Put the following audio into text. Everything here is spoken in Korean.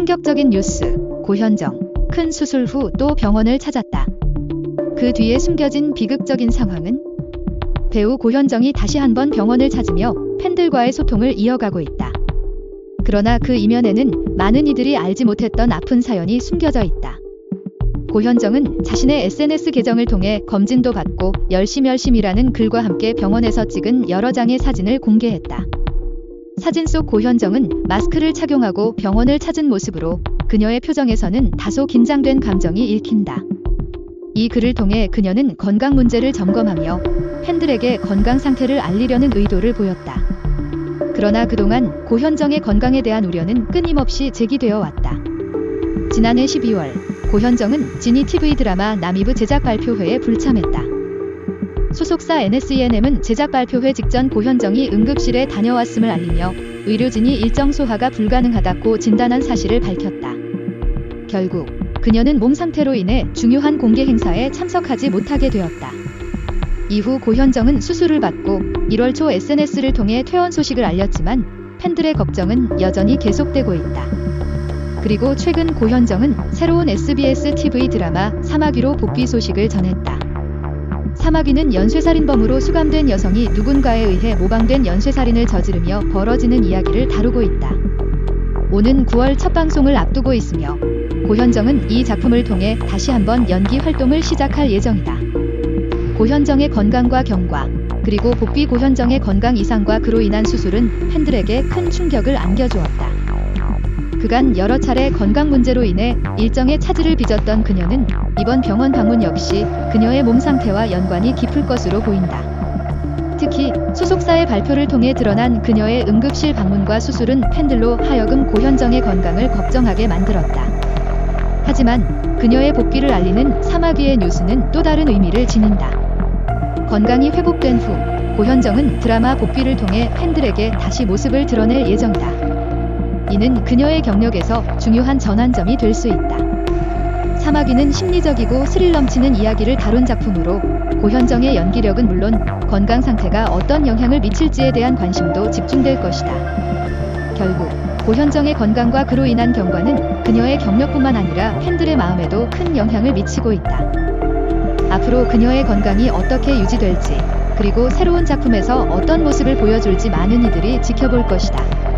충격적인 뉴스. 고현정. 큰 수술 후 또 병원을 찾았다. 그 뒤에 숨겨진 비극적인 상황은 배우 고현정이 다시 한번 병원을 찾으며 팬들과의 소통을 이어가고 있다. 그러나 그 이면에는 많은 이들이 알지 못했던 아픈 사연이 숨겨져 있다. 고현정은 자신의 SNS 계정을 통해 검진도 받고 열심 열심이라는 글과 함께 병원에서 찍은 여러 장의 사진을 공개했다. 사진 속 고현정은 마스크를 착용하고 병원을 찾은 모습으로 그녀의 표정에서는 다소 긴장된 감정이 읽힌다. 이 글을 통해 그녀는 건강 문제를 점검하며 팬들에게 건강 상태를 알리려는 의도를 보였다. 그러나 그동안 고현정의 건강에 대한 우려는 끊임없이 제기되어 왔다. 지난해 12월 고현정은 지니 TV 드라마 남이브 제작 발표회에 불참했다. 소속사 NSENM은 제작 발표회 직전 고현정이 응급실에 다녀왔음을 알리며 의료진이 일정 소화가 불가능하다고 진단한 사실을 밝혔다. 결국 그녀는 몸 상태로 인해 중요한 공개 행사에 참석하지 못하게 되었다. 이후 고현정은 수술을 받고 1월 초 SNS를 통해 퇴원 소식을 알렸지만 팬들의 걱정은 여전히 계속되고 있다. 그리고 최근 고현정은 새로운 SBS TV 드라마 사마귀로 복귀 소식을 전했다. 사마귀는 연쇄살인범으로 수감된 여성이 누군가에 의해 모방된 연쇄살인을 저지르며 벌어지는 이야기를 다루고 있다. 오는 9월 첫 방송을 앞두고 있으며 고현정은 이 작품을 통해 다시 한번 연기 활동을 시작할 예정이다. 고현정의 건강과 경과, 그리고 복귀 고현정의 건강 이상과 그로 인한 수술은 팬들에게 큰 충격을 안겨주었다. 그간 여러 차례 건강 문제로 인해 일정에 차질을 빚었던 그녀는 이번 병원 방문 역시 그녀의 몸 상태와 연관이 깊을 것으로 보인다. 특히 소속사의 발표를 통해 드러난 그녀의 응급실 방문과 수술은 팬들로 하여금 고현정의 건강을 걱정하게 만들었다. 하지만 그녀의 복귀를 알리는 사마귀의 뉴스는 또 다른 의미를 지닌다. 건강이 회복된 후 고현정은 드라마 복귀를 통해 팬들에게 다시 모습을 드러낼 예정이다. 이는 그녀의 경력에서 중요한 전환점이 될 수 있다. 사마귀는 심리적이고 스릴 넘치는 이야기를 다룬 작품으로 고현정의 연기력은 물론 건강 상태가 어떤 영향을 미칠지에 대한 관심도 집중될 것이다. 결국 고현정의 건강과 그로 인한 경과는 그녀의 경력뿐만 아니라 팬들의 마음에도 큰 영향을 미치고 있다. 앞으로 그녀의 건강이 어떻게 유지될지, 그리고 새로운 작품에서 어떤 모습을 보여줄지 많은 이들이 지켜볼 것이다.